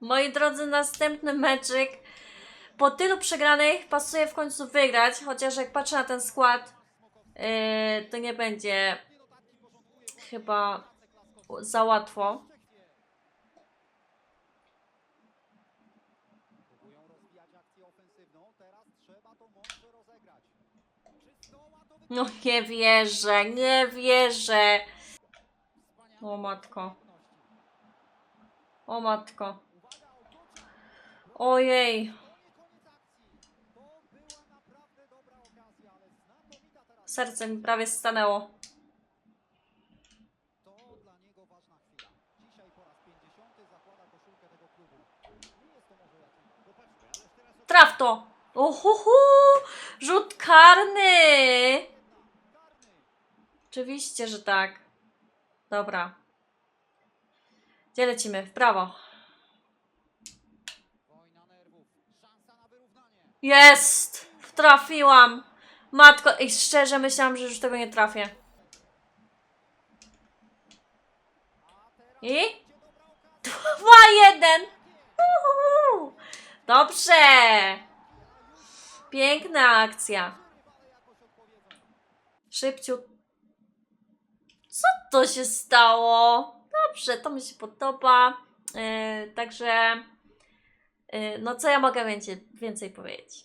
Moi drodzy, następny meczyk. Po tylu przegranych pasuje w końcu wygrać, chociaż jak patrzę na ten skład, yy, to nie będzie chyba za łatwo. No nie wierzę, nie wierzę. O matko. O matko. Teraz. Serce mi prawie stanęło. To dla niego ważna chwila. Dzisiaj po raz 50 zakłada koszulkę tego klubu. Nie jest to może jakiś... Popatrzmy, ależ teraz Traf to! Uhuhu! Rzut karny. Oczywiście, że tak. Dobra. Gdzie lecimy? W prawo. Jest! Trafiłam! Matko, i szczerze myślałam, że już tego nie trafię. I? Dwa, jeden! Uhu. Dobrze! Piękna akcja. Szybciu. Co to się stało? Dobrze, to mi się podoba. Yy, także, no co ja mogę więcej, więcej powiedzieć?